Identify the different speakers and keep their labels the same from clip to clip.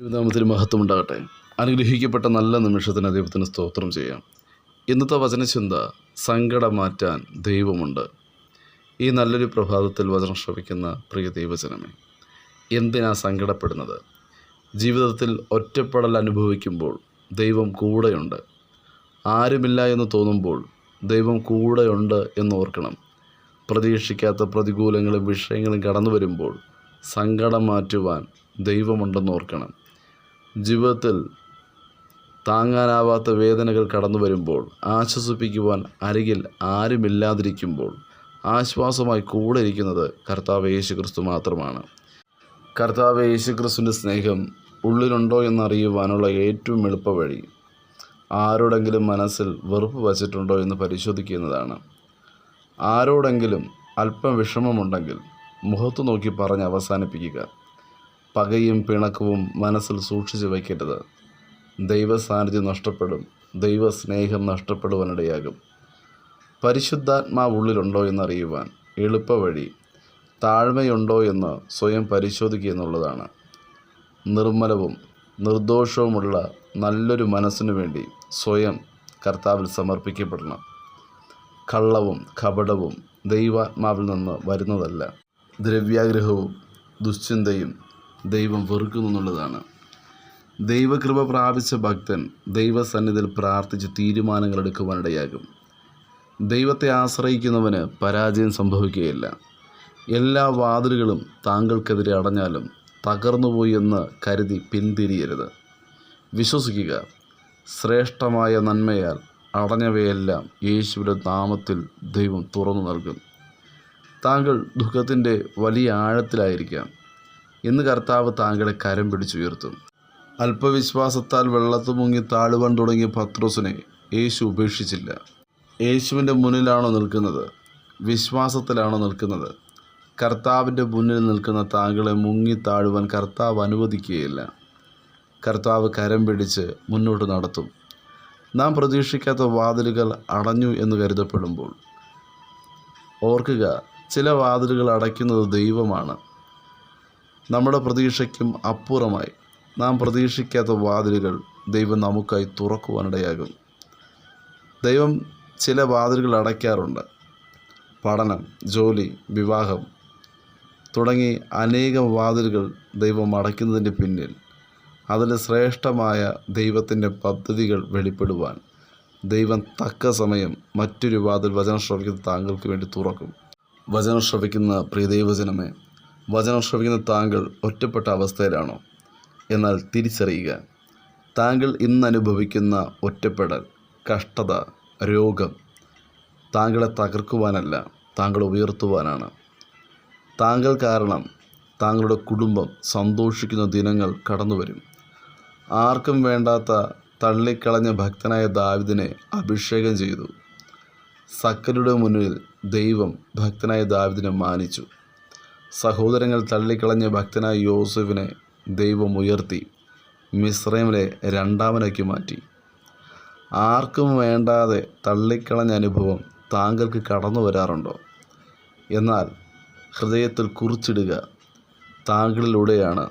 Speaker 1: ദൈവനാമത്തിന് മഹത്വം ഉണ്ടാകട്ടെ അനുഗ്രഹിക്കപ്പെട്ട നല്ല നിമിഷത്തിന് ദൈവത്തിന് സ്തോത്രം ചെയ്യാം. ഇന്നത്തെ വചനചിന്ത സങ്കടം മാറ്റാൻ ദൈവമുണ്ട്. ഈ നല്ലൊരു പ്രഭാതത്തിൽ വചനം ശ്രവിക്കുന്ന പ്രിയ ദൈവജനമേ എന്തിനാ സങ്കടപ്പെടുന്നത്? ജീവിതത്തിൽ ഒറ്റപ്പെടൽ അനുഭവിക്കുമ്പോൾ ദൈവം കൂടെയുണ്ട്. ആരുമില്ല എന്ന് തോന്നുമ്പോൾ ദൈവം കൂടെയുണ്ട് എന്ന് ഓർക്കണം. പ്രതീക്ഷിക്കാത്ത പ്രതികൂലങ്ങളും വിഷയങ്ങളും കടന്നു വരുമ്പോൾ സങ്കടം മാറ്റുവാൻ ദൈവമുണ്ടെന്ന് ഓർക്കണം. ജീവിതത്തിൽ താങ്ങാനാവാത്ത വേദനകൾ കടന്നു വരുമ്പോൾ ആശ്വസിപ്പിക്കുവാൻ അരികിൽ ആരുമില്ലാതിരിക്കുമ്പോൾ ആശ്വാസമായി കൂടെ ഇരിക്കുന്നത് കർത്താവ് യേശു ക്രിസ്തു മാത്രമാണ്. കർത്താവ് യേശു ക്രിസ്തുവിന്റെ സ്നേഹം ഉള്ളിലുണ്ടോ എന്നറിയുവാനുള്ള ഏറ്റവും എളുപ്പ വഴി ആരോടെങ്കിലും മനസ്സിൽ വെറുപ്പ് വച്ചിട്ടുണ്ടോ എന്ന് പരിശോധിക്കുന്നതാണ്. ആരോടെങ്കിലും അല്പം വിഷമമുണ്ടെങ്കിൽ മുഖത്ത് നോക്കി പറഞ്ഞ് അവസാനിപ്പിക്കുക. പകയും പിണക്കവും മനസ്സിൽ സൂക്ഷിച്ചു വയ്ക്കരുത് ദൈവ സാന്നിധ്യം നഷ്ടപ്പെടും ദൈവസ്നേഹം നഷ്ടപ്പെടുവാനിടയാകും. പരിശുദ്ധാത്മാവ് ഉള്ളിലുണ്ടോ എന്നറിയുവാൻ എളുപ്പ വഴി താഴ്മയുണ്ടോ എന്ന് സ്വയം പരിശോധിക്കുക എന്നുള്ളതാണ്. നിർമ്മലവും നിർദോഷവുമുള്ള നല്ലൊരു മനസ്സിനു വേണ്ടി സ്വയം കർത്താവിൽ സമർപ്പിക്കപ്പെടണം. കള്ളവും കപടവും ദൈവാത്മാവിൽ നിന്ന് വരുന്നതല്ല. ദ്രവ്യാഗ്രഹവും ദുശ്ചിന്തയും ദൈവം വെറുക്കുന്നു എന്നുള്ളതാണ്. ദൈവകൃപ പ്രാപിച്ച ഭക്തൻ ദൈവസന്നിധിയിൽ പ്രാർത്ഥിച്ച് തീരുമാനങ്ങൾ എടുക്കുവാനിടയാകും ദൈവത്തെ ആശ്രയിക്കുന്നവന് പരാജയം സംഭവിക്കുകയില്ല. എല്ലാ വാതിലുകളും താങ്കൾക്കെതിരെ അടഞ്ഞാലും തകർന്നുപോയി എന്ന് കരുതി പിന്തിരിയരുത്. വിശ്വസിക്കുക ശ്രേഷ്ഠമായ നന്മയാൽ അടഞ്ഞവയെല്ലാം യേശുവിന്റെ നാമത്തിൽ ദൈവം തുറന്നു നൽകും. താങ്കൾ ദുഃഖത്തിന്റെ വലിയ ആഴത്തിലായിരിക്കാം. ഇന്ന് കർത്താവ് താങ്കളെ കരം പിടിച്ചുയർത്തും. അല്പവിശ്വാസത്താൽ വെള്ളത്ത് മുങ്ങി താഴുവാൻ തുടങ്ങിയ പത്രോസിനെ യേശു ഉപേക്ഷിച്ചില്ല. യേശുവിന്റെ മുന്നിലാണോ നിൽക്കുന്നത്? വിശ്വാസത്തിലാണോ നിൽക്കുന്നത്? കർത്താവിന്റെ മുന്നിൽ നിൽക്കുന്ന താങ്കളെ മുങ്ങി താഴുവാൻ കർത്താവ് അനുവദിക്കുകയില്ല. കർത്താവ് കരം പിടിച്ച് മുന്നോട്ട് നടത്തും. നാം പ്രതീക്ഷിക്കാത്ത വാതിലുകൾ അടഞ്ഞു എന്ന് കരുതപ്പെടുമ്പോൾ. ഓർക്കുക ചില വാതിലുകൾ അടയ്ക്കുന്നത് ദൈവമാണ്. നമ്മുടെ പ്രതീക്ഷയ്ക്കും അപ്പുറമായി. നാം പ്രതീക്ഷിക്കാത്ത വാതിലുകൾ ദൈവം നമുക്കായി തുറക്കുവാനിടയാകും. ദൈവം ചില വാതിലുകൾ അടയ്ക്കാറുണ്ട്. പഠനം ജോലി വിവാഹം തുടങ്ങി അനേകം വാതിലുകൾ ദൈവം അടയ്ക്കുന്നതിന്റെ പിന്നിൽ. അതിൽ ശ്രേഷ്ഠമായ ദൈവത്തിന്റെ പദ്ധതികൾ വെളിപ്പെടുവാൻ ദൈവം തക്ക സമയം മറ്റൊരു വാതിൽ വചനം ശ്രവിക്കുന്ന താങ്കൾക്ക് വേണ്ടി തുറക്കും. വചനം ശ്രവിക്കുന്ന പ്രിയ ദൈവജനമേ വചനം ശ്രവിക്കുന്ന താങ്കൾ ഒറ്റപ്പെട്ട അവസ്ഥയിലാണോ? എന്നാൽ തിരിച്ചറിയുക. താങ്കൾ ഇന്ന് അനുഭവിക്കുന്ന ഒറ്റപ്പെടൽ കഷ്ടത രോഗം താങ്കളെ തകർക്കുവാനല്ല താങ്കൾ ഉയർത്തുവാനാണ്. താങ്കൾ കാരണം താങ്കളുടെ കുടുംബം സന്തോഷിക്കുന്ന ദിനങ്ങൾ കടന്നുവരും. ആർക്കും വേണ്ടാത്ത തള്ളിക്കളഞ്ഞ ഭക്തനായ ദാവിദിനെ അഭിഷേകം ചെയ്തു. സക്കരുടെ മുന്നിൽ ദൈവം ഭക്തനായ ദാവിദിനെ മാനിച്ചു. സഹോദരങ്ങൾ തള്ളിക്കളഞ്ഞ ഭക്തനായ യോസഫിനെ ദൈവം ഉയർത്തി മിശ്രമിലെ രണ്ടാമനാക്കി മാറ്റി. ആർക്കും വേണ്ടാതെ തള്ളിക്കളഞ്ഞ അനുഭവം താങ്കൾക്ക് കടന്നു വരാറുണ്ടോ? എന്നാൽ ഹൃദയത്തിൽ കുറിച്ചിടുക താങ്കളിലൂടെയാണ്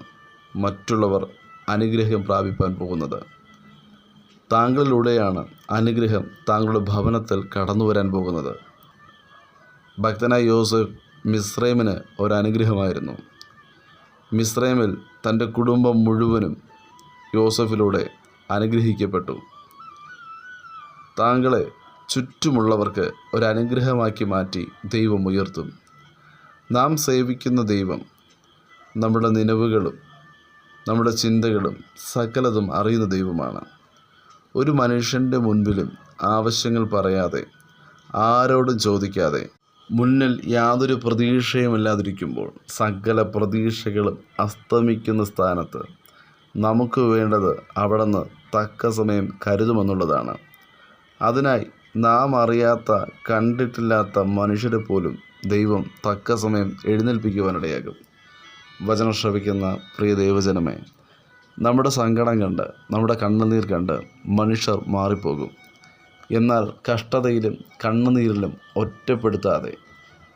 Speaker 1: മറ്റുള്ളവർ അനുഗ്രഹം പ്രാപിപ്പാൻ പോകുന്നത്. താങ്കളിലൂടെയാണ് അനുഗ്രഹം താങ്കളുടെ ഭവനത്തിൽ കടന്നു വരാൻ പോകുന്നത്. ഭക്തനായ യോസഫ് മിസ്രൈമിന് ഒരനുഗ്രഹമായിരുന്നു. മിസ്രൈമിൽ തന്റെ കുടുംബം മുഴുവനും യോസഫിലൂടെ അനുഗ്രഹിക്കപ്പെട്ടു. താങ്കളെ ചുറ്റുമുള്ളവർക്ക് ഒരനുഗ്രഹമാക്കി മാറ്റി ദൈവം ഉയർത്തും. നാം സേവിക്കുന്ന ദൈവം നമ്മുടെ നിലവുകളും നമ്മുടെ ചിന്തകളും സകലതും അറിയുന്ന ദൈവമാണ്. ഒരു മനുഷ്യന്റെ മുൻപിലും ആവശ്യങ്ങൾ പറയാതെ ആരോടും ചോദിക്കാതെ മുന്നിൽ യാതൊരു പ്രതീക്ഷയുമില്ലാതിരിക്കുമ്പോൾ സകല പ്രതീക്ഷകളും അസ്തമിക്കുന്ന സ്ഥാനത്ത് നമുക്ക് വേണ്ടത് അവിടുന്ന് തക്ക സമയം കരുതുമെന്നുള്ളതാണ്. അതിനായി നാം അറിയാത്ത കണ്ടിട്ടില്ലാത്ത മനുഷ്യരെ പോലും ദൈവം തക്ക സമയം എഴുന്നേൽപ്പിക്കുവാനിടയാകും. വചനം ശ്രവിക്കുന്ന പ്രിയ ദൈവജനമേ നമ്മുടെ സങ്കടം കണ്ട് നമ്മുടെ കണ്ണുനീർ കണ്ട് മനുഷ്യർ മാറിപ്പോകും. എന്നാൽ കഷ്ടതയിലും കണ്ണുനീരിലും ഒറ്റപ്പെടുത്താതെ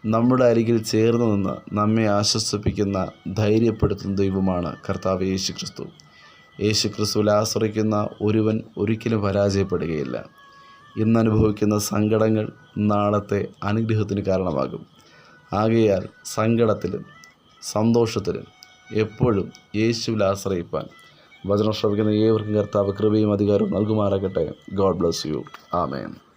Speaker 1: നമ്മുടെ അരികിൽ ചേർന്ന് നിന്ന് നമ്മെ ആശ്വസിപ്പിക്കുന്ന ധൈര്യപ്പെടുത്തുന്ന ദൈവമാണ് കർത്താവ് യേശു ക്രിസ്തു യേശു ക്രിസ്തുവിൽ ആശ്രയിക്കുന്ന ഒരുവൻ ഒരിക്കലും പരാജയപ്പെടുകയില്ല. ഇന്ന് അനുഭവിക്കുന്ന സങ്കടങ്ങൾ നാളത്തെ അനുഗ്രഹത്തിന് കാരണമാകും. ആകയാൽ സങ്കടത്തിലും സന്തോഷത്തിലും എപ്പോഴും യേശുവിൽ ആശ്രയിപ്പാൻ വചനം ശ്രമിക്കുന്ന ഏവർക്കും കർത്താവ് കൃപയും അധികാരവും നൽകുമാറാകട്ടെ. God bless you. ആമേൻ.